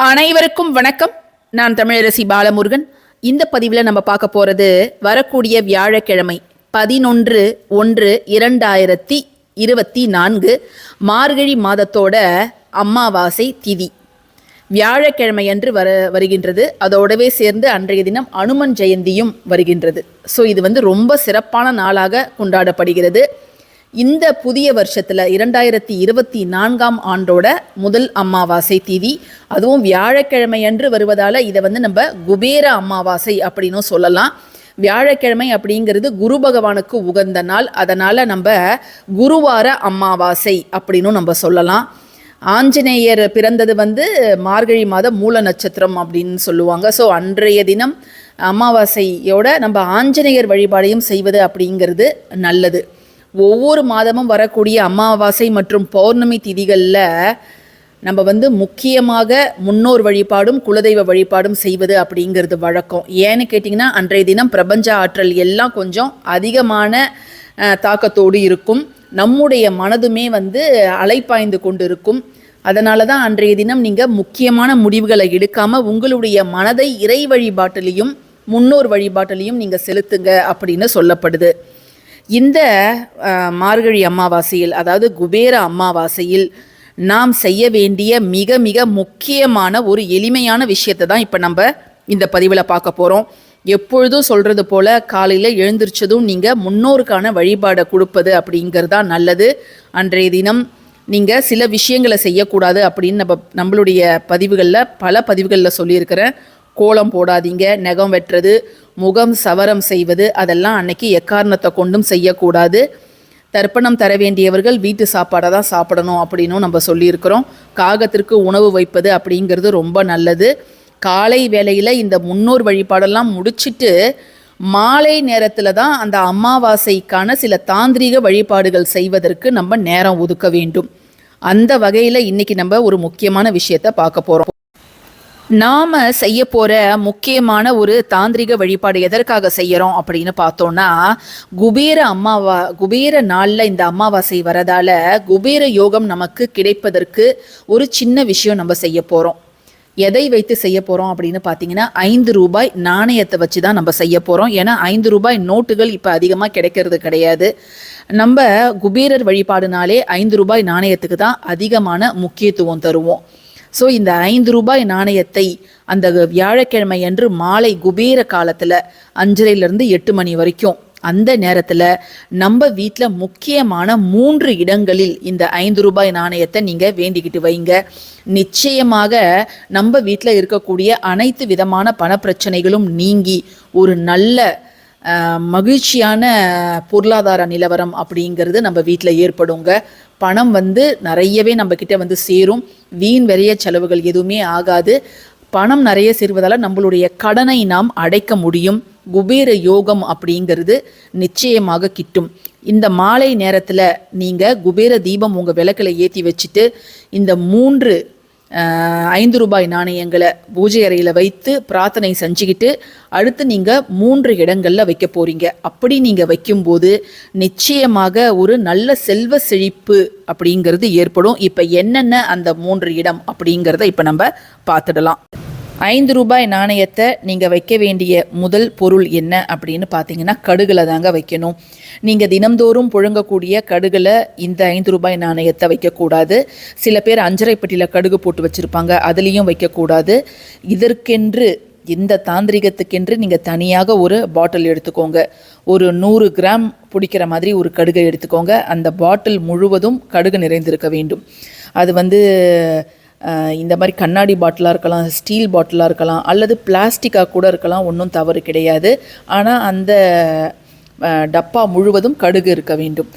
அனைவருக்கும் வணக்கம். நான் தமிழரசி பாலமுருகன். இந்த பதிவில் நம்ம பார்க்க போகிறது வரக்கூடிய வியாழக்கிழமை பதினொன்று ஒன்று இரண்டாயிரத்தி இருபத்தி நான்கு மார்கழி மாதத்தோட அம்மாவாசை திதி. வியாழக்கிழமை அன்று வர வருகின்றது. அதோடவே சேர்ந்து அன்றைய தினம் அனுமன் ஜெயந்தியும் வருகின்றது. ஸோ இது வந்து ரொம்ப சிறப்பான நாளாக கொண்டாடப்படுகிறது. இந்த புதிய வருஷத்தில் இரண்டாயிரத்தி இருபத்தி நான்காம் ஆண்டோட முதல் அமாவாசை திதி. அதுவும் வியாழக்கிழமை அன்று வருவதால் இதை வந்து நம்ம குபேர அமாவாசை அப்படின்னும் சொல்லலாம். வியாழக்கிழமை அப்படிங்கிறது குரு பகவானுக்கு உகந்த நாள். அதனால் நம்ம குருவார அமாவாசை அப்படின்னும் நம்ம சொல்லலாம். ஆஞ்சநேயர் பிறந்தது வந்து மார்கழி மாதம் மூல நட்சத்திரம் அப்படின்னு சொல்லுவாங்க. ஸோ அன்றைய தினம் அமாவாசையோட நம்ம ஆஞ்சநேயர் வழிபாடையும் செய்வது அப்படிங்கிறது நல்லது. ஒவ்வொரு மாதமும் வரக்கூடிய அமாவாசை மற்றும் பௌர்ணமி திதிகளில் நம்ம வந்து முக்கியமாக முன்னோர் வழிபாடும் குலதெய்வ வழிபாடும் செய்வது அப்படிங்கிறது வழக்கம். ஏன்னு கேட்டிங்கன்னா அன்றைய தினம் பிரபஞ்ச ஆற்றல் எல்லாம் கொஞ்சம் அதிகமான தாக்கத்தோடு இருக்கும். நம்முடைய மனதுமே வந்து அலைப்பாய்ந்து கொண்டு இருக்கும் அதனால தான் அன்றைய தினம் நீங்கள் முக்கியமான முடிவுகளை எடுக்காமல் உங்களுடைய மனதை இறை வழிபாட்டிலையும் முன்னோர் வழிபாட்டிலையும் நீங்கள் செலுத்துங்க அப்படின்னு சொல்லப்படுது. இந்த மார்கழி அமாவாசையில் அதாவது குபேர அமாவாசையில் நாம் செய்ய வேண்டிய மிக மிக முக்கியமான ஒரு எளிமையான விஷயத்தை தான் இப்போ நம்ம இந்த பதிவில் பார்க்க போகிறோம் எப்பொழுதும் சொல்கிறது போல் காலையில் எழுந்திரிச்சதும் நீங்கள் முன்னோருக்கான வழிபாடை கொடுப்பது அப்படிங்கிறது தான் நல்லது. அன்றைய தினம் நீங்கள் சில விஷயங்களை செய்யக்கூடாது அப்படின்னு நம்ம நம்மளுடைய பதிவுகளில் பல பதிவுகளில் சொல்லியிருக்கிறேன். கோலம் போடாதீங்க நகம் வெட்டுறது முகம் சவரம் செய்வது அதெல்லாம் அன்னைக்கு எக்காரணத்தை கொண்டும் செய்யக்கூடாது. தர்ப்பணம் தர வேண்டியவர்கள் வீட்டு சாப்பாடை தான் சாப்பிடணும் அப்படின்னும் நம்ம சொல்லியிருக்கிறோம். காகத்திற்கு உணவு வைப்பது அப்படிங்கிறது ரொம்ப நல்லது. காலை வேளையில் இந்த முன்னோர் வழிபாடெல்லாம் முடிச்சுட்டு மாலை நேரத்தில் தான் அந்த அமாவாசைக்கான சில தாந்திரீக வழிபாடுகள் செய்வதற்கு நம்ம நேரம் ஒதுக்க வேண்டும். அந்த வகையில் இன்றைக்கி நம்ம ஒரு முக்கியமான விஷயத்தை பார்க்க போகிறோம் நாம செய்ய போற முக்கியமான ஒரு தாந்திரிக வழிபாடு எதற்காக செய்யறோம் அப்படின்னு பார்த்தோம்னா குபேர அம்மாவா குபேர நாள்ல இந்த அமாவாசை வரதால குபேர யோகம் நமக்கு கிடைப்பதற்கு ஒரு சின்ன விஷயம் நம்ம செய்ய போறோம். எதை வைத்து செய்ய போறோம் அப்படின்னு பார்த்தீங்கன்னா ஐந்து ரூபாய் நாணயத்தை வச்சு தான் நம்ம செய்ய போறோம். ஏன்னா ஐந்து ரூபாய் நோட்டுகள் இப்போ அதிகமாக கிடைக்கிறது கிடையாது. நம்ம குபேரர் வழிபாடுனாலே ஐந்து ரூபாய் நாணயத்துக்கு தான் அதிகமான முக்கியத்துவம் தருவோம். ஸோ இந்த ஐந்து ரூபாய் நாணயத்தை அந்த வியாழக்கிழமை அன்று மாலை குபேர காலத்தில் அஞ்சரைலேருந்து எட்டு மணி வரைக்கும் அந்த நேரத்தில் நம்ம வீட்டில் முக்கியமான மூன்று இடங்களில் இந்த ஐந்து ரூபாய் நாணயத்தை நீங்கள் வேண்டிக்கிட்டு வைங்க. நிச்சயமாக நம்ம வீட்டில் இருக்கக்கூடிய அனைத்து விதமான பணப்பிரச்சனைகளும் நீங்கி ஒரு நல்ல மகிழ்ச்சியான பொருளாதார நிலவரம் அப்படிங்கிறது நம்ம வீட்டில் ஏற்படுங்க. பணம் வந்து நிறையவே நம்ம கிட்ட வந்து சேரும். வீண் விரைய செலவுகள் எதுவுமே ஆகாது. பணம் நிறைய சேர்வதால் நம்மளுடைய கடனை நாம் அடைக்க முடியும். குபேர யோகம் அப்படிங்கிறது நிச்சயமாக கிட்டும். இந்த மாலை நேரத்தில் நீங்கள் குபேர தீபம் உங்கள் விளக்கில் ஏற்றி வச்சுட்டு இந்த மூன்று ஐந்து ரூபாய் நாணயங்களை பூஜை அறையில் வைத்து பிரார்த்தனை செஞ்சுக்கிட்டு அடுத்து நீங்கள் மூன்று இடங்களில் வைக்க போகிறீங்க அப்படி நீங்கள் வைக்கும்போது நிச்சயமாக ஒரு நல்ல செல்வ செழிப்பு அப்படிங்கிறது ஏற்படும். இப்போ என்னென்ன அந்த மூன்று இடம் அப்படிங்கிறத இப்போ நம்ம பார்த்துடலாம். ஐந்து ரூபாய் நாணயத்தை நீங்கள் வைக்க வேண்டிய முதல் பொருள் என்ன அப்படின்னு பார்த்தீங்கன்னா கடுகில் தாங்க வைக்கணும். நீங்கள் தினம்தோறும் புழுங்கக்கூடிய கடுகில் இந்த ஐந்து ரூபாய் நாணயத்தை வைக்கக்கூடாது. சில பேர் அஞ்சரைப்பட்டியில் கடுகு போட்டு வச்சுருப்பாங்க அதுலேயும் வைக்கக்கூடாது. இதற்கென்று இந்த தாந்திரிகத்துக்கென்று நீங்கள் தனியாக ஒரு பாட்டில் எடுத்துக்கோங்க. ஒரு நூறு கிராம் பிடிக்கிற மாதிரி ஒரு கடுகை எடுத்துக்கோங்க. அந்த பாட்டில் முழுவதும் கடுகு நிறைந்திருக்க வேண்டும். அது வந்து இந்த மாதிரி கண்ணாடி பாட்டிலாக இருக்கலாம் ஸ்டீல் பாட்டிலாக இருக்கலாம் அல்லது பிளாஸ்டிக்காக கூட இருக்கலாம் ஒன்றும் தவறு கிடையாது. ஆனால் அந்த டப்பா முழுவதும் கடுகு இருக்க வேண்டும்.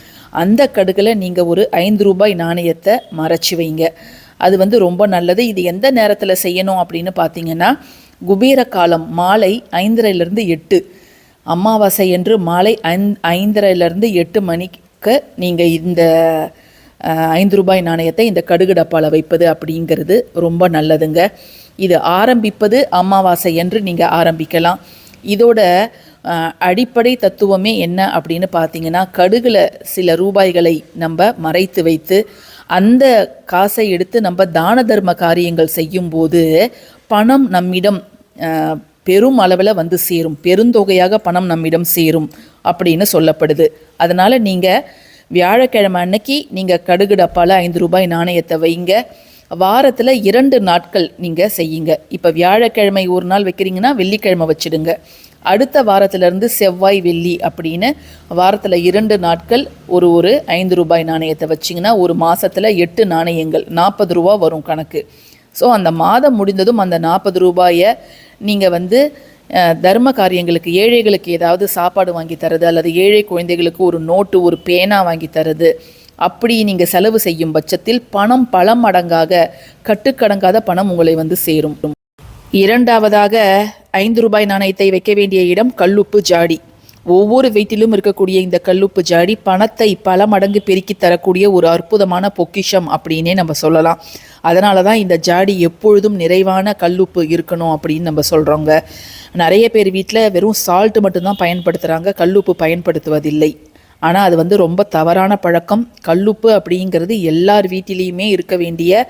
அந்த கடுகில் நீங்கள் ஒரு ஐந்து ரூபாய் நாணயத்தை மறைச்சி வைங்க. அது வந்து ரொம்ப நல்லது. இது எந்த நேரத்தில் செய்யணும் அப்படின்னு பார்த்தீங்கன்னா குபேர காலம் மாலை ஐந்தரைலேருந்து எட்டு. அமாவாசை என்று மாலை ஐந் ஐந்தரைலேருந்து எட்டு மணிக்கு நீங்கள் இந்த ஐந்து ரூபாய் நாணயத்தை இந்த கடுகு டப்பாவில் வைப்பது அப்படிங்கிறது ரொம்ப நல்லதுங்க. இது ஆரம்பிப்பது அமாவாசை என்று நீங்கள் ஆரம்பிக்கலாம். இதோட அடிப்படை தத்துவமே என்ன அப்படின்னு பார்த்தீங்கன்னா கடுகில் சில ரூபாய்களை நம்ம மறைத்து வைத்து அந்த காசை எடுத்து நம்ம தான தர்ம காரியங்கள் செய்யும்போது பணம் நம்மிடம் பெரும் அளவில் வந்து சேரும். பெருந்தொகையாக பணம் நம்மிடம் சேரும் அப்படின்னு சொல்லப்படுது. அதனால் நீங்கள் வியாழக்கிழமை அன்னைக்கு நீங்கள் கடுகு டப்பால ஐந்து ரூபாய் நாணயத்தை வைங்க. வாரத்தில் இரண்டு நாட்கள் நீங்கள் செய்யுங்க. இப்போ வியாழக்கிழமை ஒரு நாள் வைக்கிறீங்கன்னா வெள்ளிக்கிழமை வச்சிடுங்க. அடுத்த வாரத்திலிருந்து செவ்வாய் வெள்ளி அப்படின்னு வாரத்தில் இரண்டு நாட்கள் ஒரு ஒரு ஐந்து ரூபாய் நாணயத்தை வச்சிங்கன்னா ஒரு மாதத்தில் எட்டு நாணயங்கள் நாற்பது ரூபா வரும் கணக்கு. ஸோ அந்த மாதம் முடிந்ததும் அந்த நாற்பது ரூபாயை நீங்கள் வந்து தர்ம காரியங்களுக்கு ஏழைகளுக்கு ஏதாவது சாப்பாடு வாங்கி தரது அல்லது ஏழை குழந்தைகளுக்கு ஒரு நோட்டு ஒரு பேனா வாங்கி தரது அப்படி நீங்கள் செலவு செய்யும் பட்சத்தில் பணம் பல மடங்காக கட்டுக்கடங்காத பணம் உங்களை வந்து சேரும். இரண்டாவதாக ஐந்து ரூபாய் நாணயத்தை வைக்க வேண்டிய இடம் கல்லுப்பு ஜாடி. ஒவ்வொரு வீட்டிலும் இருக்கக்கூடிய இந்த கல்லுப்பு ஜாடி பணத்தை பல மடங்கு பெருக்கி தரக்கூடிய ஒரு அற்புதமான பொக்கிஷம் அப்படின்னே நம்ம சொல்லலாம். அதனால தான் இந்த ஜாடி எப்பொழுதும் நிறைவான கல்லுப்பு இருக்கணும் அப்படின்னு நம்ம சொல்கிறோங்க நிறைய பேர் வீட்டில் வெறும் சால்ட் மட்டும்தான் பயன்படுத்துகிறாங்க கல்லுப்பு பயன்படுத்துவதில்லை. ஆனால் அது வந்து ரொம்ப தவறான பழக்கம். கல்லுப்பு அப்படிங்கிறது எல்லார் வீட்டிலையுமே இருக்க வேண்டிய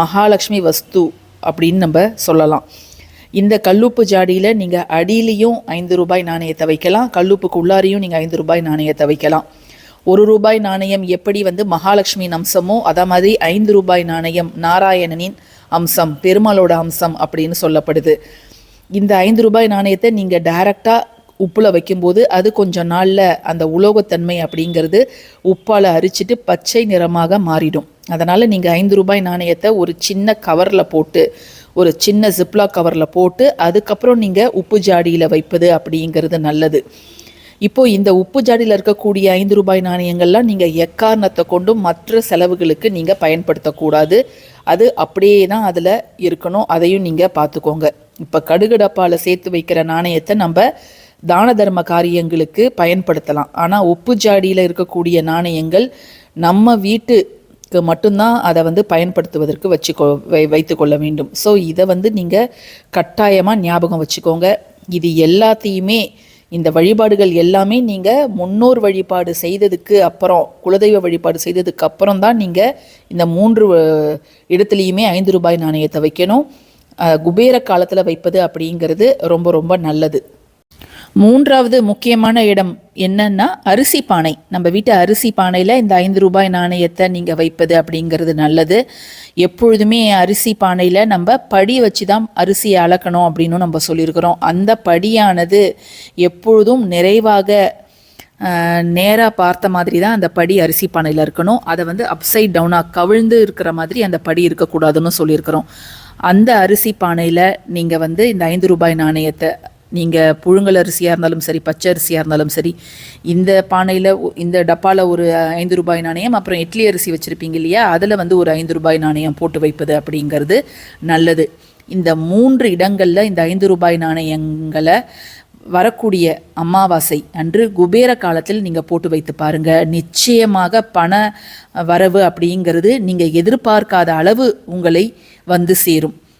மகாலட்சுமி வஸ்து அப்படின்னு நம்ம சொல்லலாம். இந்த கல்லுப்பு ஜாடியில் நீங்கள் அடியிலையும் ஐந்து ரூபாய் நாணயத்தை வைக்கலாம். கல்லுப்புக்கு உள்ளாரையும் நீங்கள் ஐந்து ரூபாய் நாணயத்தை வைக்கலாம். ஒரு ரூபாய் நாணயம் எப்படி வந்து மகாலட்சுமியின் அம்சமோ அதே மாதிரி ஐந்து ரூபாய் நாணயம் நாராயணனின் அம்சம் பெருமாளோட அம்சம் அப்படின்னு சொல்லப்படுது. இந்த ஐந்து ரூபாய் நாணயத்தை நீங்கள் டைரக்டாக உப்பில் வைக்கும்போது அது கொஞ்சம் நாளில் அந்த உலோகத்தன்மை அப்படிங்கிறது உப்பால் அரிச்சிட்டு பச்சை நிறமாக மாறிடும். அதனால் நீங்கள் ஐந்து ரூபாய் நாணயத்தை ஒரு சின்ன கவரில் போட்டு ஒரு சின்ன ஜிப்லா கவரில் போட்டு அதுக்கப்புறம் நீங்கள் உப்பு ஜாடியில் வைப்பது அப்படிங்கிறது நல்லது. இப்போ இந்த உப்பு ஜாடியில் இருக்கக்கூடிய ஐந்து ரூபாய் நாணயங்கள்லாம் நீங்கள் எக்காரணத்தை கொண்டும் மற்ற செலவுகளுக்கு நீங்கள் பயன்படுத்தக்கூடாது. அது அப்படியே தான் அதில் இருக்கணும் அதையும் நீங்கள் பார்த்துக்கோங்க. இப்போ கடுகு டப்பாவில் சேர்த்து வைக்கிற நாணயத்தை நம்ம தான தர்ம காரியங்களுக்கு பயன்படுத்தலாம். ஆனால் உப்பு ஜாடியில் இருக்கக்கூடிய நாணயங்கள் நம்ம வீட்டுக்கு மட்டும்தான் அதை வந்து பயன்படுத்துவதற்கு வச்சுக்கோ வை வைத்து கொள்ள வேண்டும். ஸோ இதை வந்து நீங்கள் கட்டாயமாக ஞாபகம் வச்சுக்கோங்க. இது எல்லாத்தையுமே இந்த வழிபாடுகள் எல்லாமே நீங்கள் முன்னோர் வழிபாடு செய்ததுக்கு அப்புறம் குலதெய்வ வழிபாடு செய்ததுக்கு அப்புறம் தான் நீங்கள் இந்த மூன்று இடத்துலையுமே ஐந்து ரூபாய் நாணயத்தை வைக்கணும். குபேர காலத்தில் வைப்பது அப்படிங்கிறது ரொம்ப ரொம்ப நல்லது. மூன்றாவது முக்கியமான இடம் என்னன்னா அரிசி பானை. நம்ம வீட்டு அரிசி பானையில் இந்த ஐந்து ரூபாய் நாணயத்தை நீங்கள் வைப்பது அப்படிங்கிறது நல்லது. எப்பொழுதுமே அரிசி பானையில் நம்ம படி வச்சு தான் அரிசியை அளக்கணும் அப்படின்னு நம்ம சொல்லியிருக்கிறோம். அந்த படியானது எப்பொழுதும் நிறைவாக நேராக பார்த்த மாதிரி தான் அந்த படி அரிசி பானையில் இருக்கணும். அதை வந்து அப்சைட் டவுனாக கவிழ்ந்து இருக்கிற மாதிரி அந்த படி இருக்கக்கூடாதுன்னு சொல்லியிருக்கிறோம். அந்த அரிசி பானையில் நீங்கள் வந்து இந்த ஐந்து ரூபாய் நாணயத்தை நீங்கள் புழுங்கல் அரிசியாக இருந்தாலும் சரி பச்சை அரிசியாக இருந்தாலும் சரி இந்த பானையில் இந்த டப்பாவில் ஒரு ஐந்து ரூபாய் நாணயம் அப்புறம் இட்லி அரிசி வச்சுருப்பீங்க இல்லையா அதில் வந்து ஒரு ஐந்து ரூபாய் நாணயம் போட்டு வைப்பது அப்படிங்கிறது நல்லது. இந்த மூன்று இடங்களில் இந்த ஐந்து ரூபாய் நாணயங்களை வரக்கூடிய அமாவாசை அன்று குபேர காலத்தில் நீங்கள் போட்டு வைத்து பாருங்கள் நிச்சயமாக பண வரவு அப்படிங்கிறது நீங்கள் எதிர்பார்க்காத அளவு உங்களை வந்து சேரும்.